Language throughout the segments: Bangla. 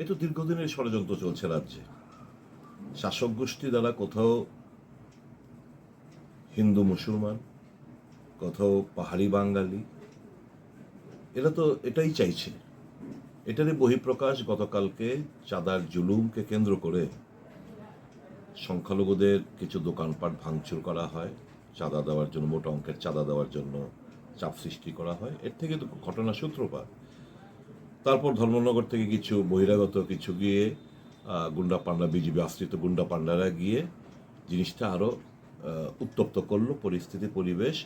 এ তো দীর্ঘদিনের ষড়যন্ত্র চলছে রাজ্যে। শাসক গোষ্ঠী দ্বারা কোথাও হিন্দু মুসলমান, কোথাও পাহাড়ি বাঙালি, এরা তো এটাই চাইছে। এটারই বহিঃপ্রকাশ গতকালকে চাঁদার জুলুমকে কেন্দ্র করে সংখ্যালঘুদের কিছু দোকানপাট ভাঙচুর করা হয়, চাঁদা দেওয়ার জন্য, মোটা অঙ্কের চাঁদা দেওয়ার জন্য চাপ সৃষ্টি করা হয়। এর থেকে তো ঘটনা সূত্রপাত তারপর ধর্মনগর থেকে কিছু বহিরাগত কিছু গিয়ে গুন্ডা পান্ডা বিজেপি আশ্রিত গুন্ডা পান্ডারা গিয়ে জিনিসটা আরও উত্তপ্ত করল, পরিস্থিতি, পরিবেশ।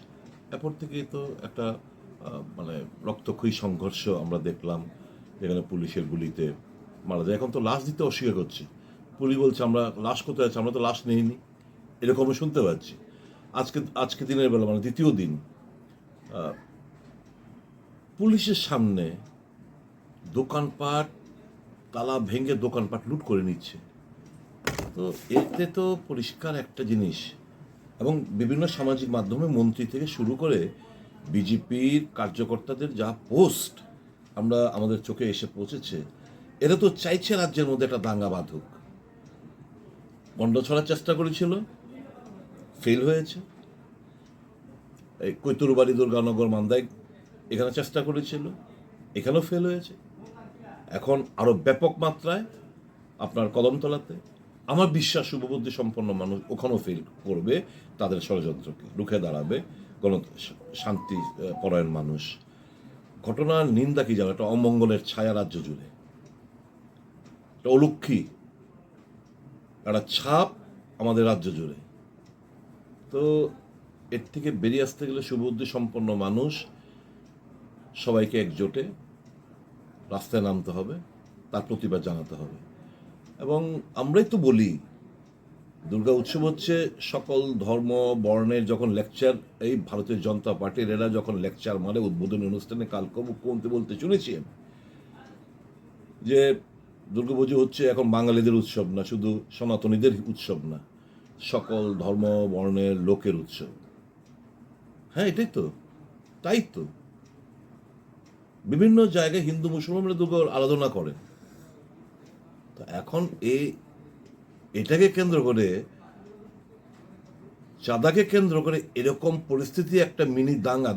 এরপর থেকে তো একটা মানে রক্তক্ষয়ী সংঘর্ষ আমরা দেখলাম, যেখানে পুলিশের গুলিতে মারা যায়। এখন তো লাশ দিতে অস্বীকার করছে। পুলিশ বলছে, আমরা লাশ কোথায় আছে? আমরা তো লাশ নেইনি। এরকমও শুনতে পাচ্ছি। আজকে আজকে দিনের বেলা মানে দ্বিতীয় দিন পুলিশের সামনে দোকানপাট, তালা ভেঙে দোকানপাট লুট করে নিচ্ছে। তো এতে তো পরিষ্কার একটা জিনিস। এবং বিভিন্ন সামাজিক মাধ্যমে মন্ত্রী থেকে শুরু করে বিজেপির কার্যকর্তাদের যা পোস্ট আমরা আমাদের চোখে এসে পৌঁছেছে, এরা তো চাইছে রাজ্যের মধ্যে একটা দাঙ্গা বাঁধুক। গন্ড ছড়ার চেষ্টা করেছিল, ফেল হয়েছে। এই কৈতুরবাড়ি, দুর্গানগর মান্দাই এখানে চেষ্টা করেছিল, এখানেও ফেল হয়েছে। এখন আরও ব্যাপক মাত্রায় আপনার কদমতলাতে আমার বিশ্বাস শুভবুদ্ধি সম্পন্ন মানুষ ওখানেও ফেল করবে তাদের ষড়যন্ত্রকে, রুখে দাঁড়াবে গণ শান্তি পরায়ণ মানুষ। ঘটনার নিন্দা কি জানো? একটা অমঙ্গলের ছায়া রাজ্য জুড়ে। একটা অলক্ষী, একটা ছাপ আমাদের রাজ্য জুড়ে। তো এর থেকে বেরিয়ে আসতে গেলে শুভবুদ্ধি সম্পন্ন মানুষ সবাইকে একজোটে রাস্তায় নামতে হবে, তার প্রতিবাদ জানাতে হবে। এবং আমরাই তো বলি, দুর্গা উৎসব হচ্ছে সকল ধর্ম, বর্ণের যখন লেকচার এই ভারতীয় জনতা পার্টির এরা যখন লেকচার মারে, উদ্বোধনী অনুষ্ঠানে কালকে মুখ্যমন্ত্রী বলতে শুনেছি আমি, যে দুর্গাপুজো হচ্ছে এখন বাঙালিদের উৎসব না, শুধু সনাতনীদের উৎসব না, সকল ধর্ম, বর্ণের লোকের উৎসব। হ্যাঁ এটাই তো, তাই তো। বিভিন্ন জায়গায় হিন্দু মুসলমানরা দুর্গা আরাধনা করেন। তো এখন এই, এটাকে কেন্দ্র করে, চাঁদাকে কেন্দ্র করে এরকম পরিস্থিতি একটা মিনি দাঙ্গা,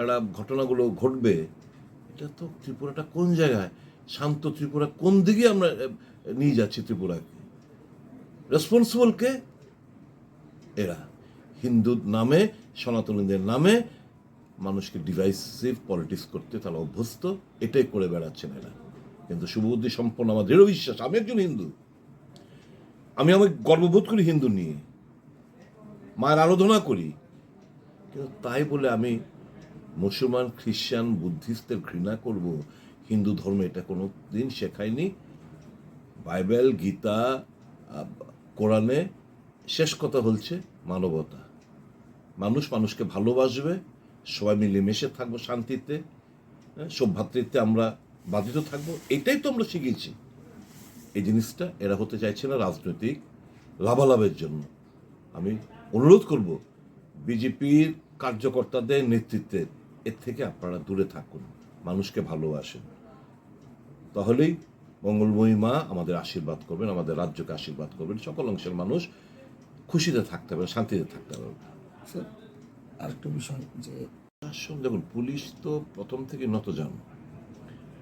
একটা ঘটনাগুলো ঘটবে, এটা তো ত্রিপুরাটা কোন জায়গায়? শান্ত ত্রিপুরা কোন দিকে আমরা নিয়ে যাচ্ছি ত্রিপুরাকে? রেসপন্সিবল কে? এরা। হিন্দুর নামে, সনাতনীদের নামে মানুষকে ডিভাইসিভ পলিটিক্স করতে তারা অভ্যস্ত, এটাই করে বেড়াচ্ছেন এরা কিন্তু শুভবুদ্ধি সম্পন্ন আমার দৃঢ় বিশ্বাস, আমি একজন হিন্দু। আমি আমি গর্ববোধ করি হিন্দু নিয়ে। মায়ের আরাধনা করি। কিন্তু তাই বলে আমি মুসলমান, খ্রিস্টান, বুদ্ধিস্টের ঘৃণা করব, হিন্দু ধর্ম এটা কোনো দিন শেখায়নি বাইবেল, গীতা কোরআনে শেষ কথা হচ্ছে মানবতা। মানুষ মানুষকে ভালোবাসবে সবাই মিলে মিলেমিশে থাকব শান্তিতে হ্যাঁ, সৌভ্রাতৃত্বে আমরা বাধিত থাকব এটাই তো আমরা শিখেছি এই জিনিসটা এরা হতে চাইছে না রাজনৈতিক লাভালাভের জন্য। আমি অনুরোধ করব বিজেপির কার্যকর্তাদের নেতৃত্বে এর থেকে আপনারা দূরে থাকুন মানুষকে ভালোবাসেন। তাহলেই মঙ্গলময়ী মা আমাদের আশীর্বাদ করবেন আমাদের রাজ্যকে আশীর্বাদ করবেন সকল অংশের মানুষ খুশিতে থাকতে পারবে শান্তিতে থাকতে পারবে। আরেকটা বিষয় যে দেখুন, পুলিশ তো প্রথম থেকে নতজান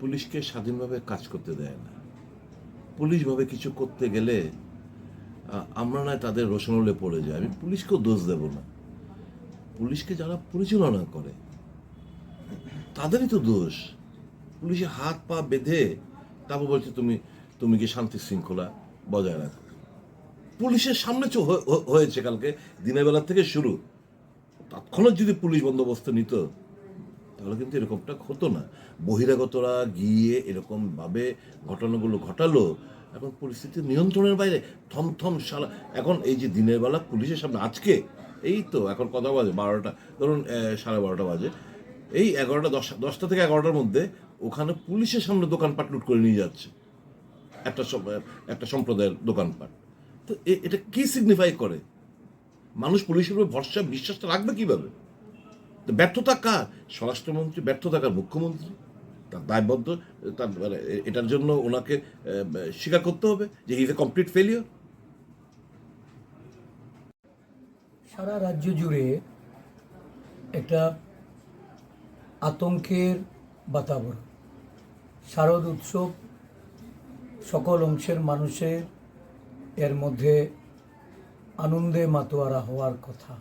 পুলিশকে স্বাধীনভাবে কাজ করতে দেয় না। পুলিশভাবে কিছু করতে গেলে আমরা নয় তাদের রোশনলে পড়ে যায় আমি পুলিশকেও দোষ দেব না। পুলিশকে যারা পরিচালনা করে, তাদেরই তো দোষ। পুলিশে হাত, পা বেঁধে তারপর বলছে, তুমি তুমি কি শান্তি শৃঙ্খলা বজায় রাখো। পুলিশের সামনে হয়েছে কালকে, দিনের বেলার থেকে শুরু। তৎক্ষণাৎ যদি পুলিশ বন্দোবস্ত নিত, তাহলে কিন্তু এরকমটা হতো না। বহিরাগতরা গিয়ে এরকমভাবে ঘটনাগুলো ঘটালো, এখন পরিস্থিতি নিয়ন্ত্রণের বাইরে থমথম সারা এখন এই যে দিনের বেলা পুলিশের সামনে, আজকে? এই তো, এখন কথা বাজে? বারোটা। ধরুন সাড়ে বারোটা বাজে। এই এগারোটা দশ, দশটা থেকে এগারোটার মধ্যে ওখানে পুলিশের সামনে দোকানপাট লুট করে নিয়ে যাচ্ছে। একটা একটা সম্প্রদায়ের দোকানপাট। তো এটা কি সিগনিফাই করে? মানুষ পুলিশের উপর ভরসা, বিশ্বাসটা রাখবে কীভাবে? ব্যর্থতা কার? স্বরাষ্ট্রমন্ত্রী ব্যর্থতা কার? মুখ্যমন্ত্রী? তার দায়বদ্ধ, তার মানে এটার জন্য ওনাকে স্বীকার করতে হবে যে ইজ এ কমপ্লিট ফেলিওর সারা রাজ্য জুড়ে একটা আতঙ্কের বাতাবরণ। শারদ উৎসব সকল অংশের মানুষের এর মধ্যে আনন্দে মাতোয়ারা হওয়ার কথা।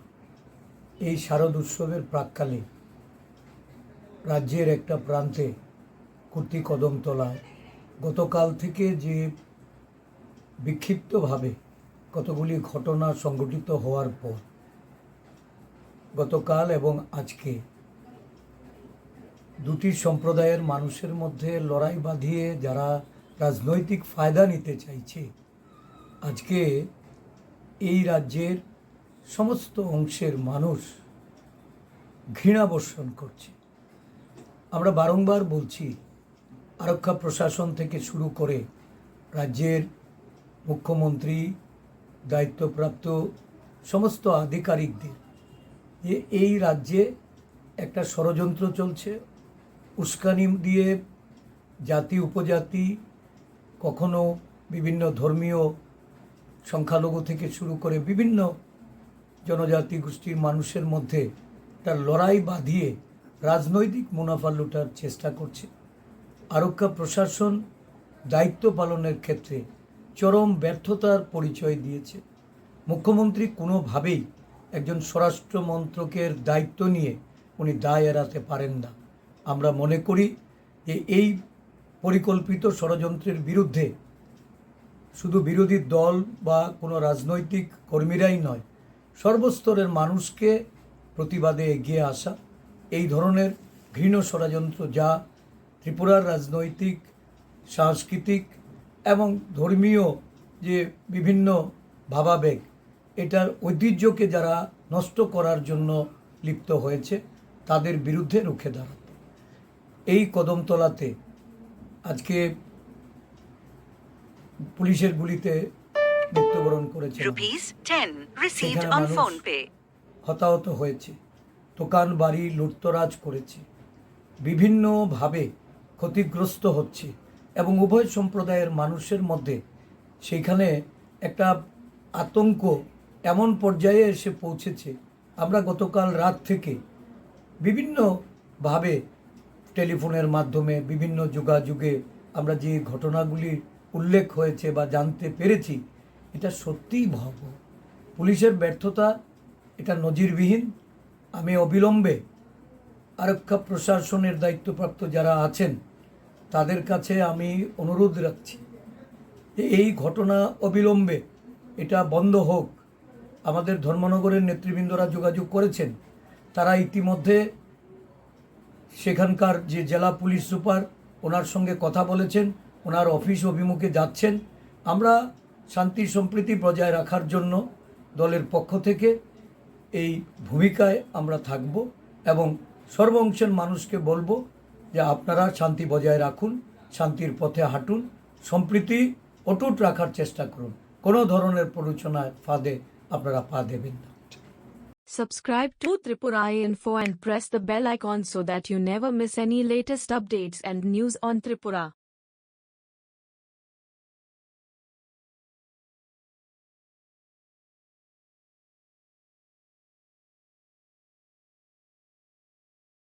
এই শারদ উৎসবের প্রাককালে রাজ্যের একটা প্রান্তে কুর্তি কদমতলায় গতকাল থেকে যে বিক্ষিপ্তভাবে কতগুলি ঘটনা সংঘটিত হওয়ার পর গতকাল এবং আজকে দুটি সম্প্রদায়ের মানুষের মধ্যে লড়াই বাঁধিয়ে যারা রাজনৈতিক ফায়দা নিতে চাইছে, আজকে এই রাজ্যের সমস্ত অংশের মানুষ ঘৃণা বর্ষণ করছে। আমরা বারংবার বলছি, আরক্ষা প্রশাসন থেকে শুরু করে রাজ্যের মুখ্যমন্ত্রী, দায়িত্বপ্রাপ্ত সমস্ত আধিকারিকদের যে এই রাজ্যে একটা ষড়যন্ত্র চলছে, উস্কানি দিয়ে জাতি, উপজাতি, কখনো বিভিন্ন ধর্মীয় সংখ্যালঘু থেকে শুরু করে বিভিন্ন জনজাতি গোষ্ঠীর মানুষের মধ্যে তার লড়াই বাঁধিয়ে রাজনৈতিক মুনাফা লুটার চেষ্টা করছে। আরক্ষা প্রশাসন দায়িত্ব পালনের ক্ষেত্রে চরম ব্যর্থতার পরিচয় দিয়েছে। মুখ্যমন্ত্রী কোনোভাবেই একজন স্বরাষ্ট্র মন্ত্রকের দায়িত্ব নিয়ে উনি দায় এড়াতে পারেন না। আমরা মনে করি যে এই পরিকল্পিত ষড়যন্ত্রের বিরুদ্ধে শুধু বিরোধী দল বা কোনো রাজনৈতিক কর্মীরাই নয়, সর্বস্তরের মানুষকে প্রতিবাদে এগিয়ে আসা, এই ধরনের ঘৃণ ষড়যন্ত্র যা ত্রিপুরার রাজনৈতিক, সাংস্কৃতিক এবং ধর্মীয় যে বিভিন্ন ভাবাবেগ, এটার ঐতিহ্যকে যারা নষ্ট করার জন্য লিপ্ত হয়েছে, তাদের বিরুদ্ধে রুখে দাঁড়াতে। এই কদমতলাতে আজকে পুলিশের গুলিতে মৃত্যুবরণ করেছে Rupees 10 received সেখানে on মানুষ- হতাহত হয়েছে দোকান বাড়ি লুটতরাজ করেছে বিভিন্নভাবে ক্ষতিগ্রস্ত হচ্ছে এবং উভয় সম্প্রদায়ের মানুষের মধ্যে সেইখানে একটা আতঙ্ক এমন পর্যায়ে এসে পৌঁছেছে। আমরা গতকাল রাত থেকে বিভিন্নভাবে টেলিফোনের মাধ্যমে বিভিন্ন যোগাযোগে আমরা যে ঘটনাগুলির উল্লেখ হয়েছে বা জানতে পেরেছি, এটা সত্যিই ভয়াবহ। পুলিশের ব্যর্থতা, এটা নজিরবিহীন। আমি অবিলম্বে আরক্ষা প্রশাসনের দায়িত্বপ্রাপ্ত যারা আছেন, তাদের কাছে আমি অনুরোধ রাখছি। এই ঘটনা অবিলম্বে, এটা বন্ধ হোক। আমাদের ধর্মনগরের নেতৃবৃন্দরা যোগাযোগ করেছেন। তারা ইতিমধ্যে সেখানকার যে জেলা পুলিশ সুপার, ওনার সঙ্গে কথা বলেছেন। ওনার অফিস অভিমুখে যাচ্ছেন। আমরা শান্তি সম্প্রীতি বজায় রাখার জন্য দলের পক্ষ থেকে এই ভূমিকায় আমরা থাকব এবং সর্ব অংশের মানুষকে বলব যে আপনারা শান্তি বজায় রাখুন, শান্তির পথে হাঁটুন, সম্প্রীতি অটুট রাখার চেষ্টা করুন। কোনো ধরনের প্ররোচনায় ফাঁদে আপনারা পা দেবেন না। Subscribe to Tripura Info and press the bell icon so that you never miss any latest updates and news on Tripura.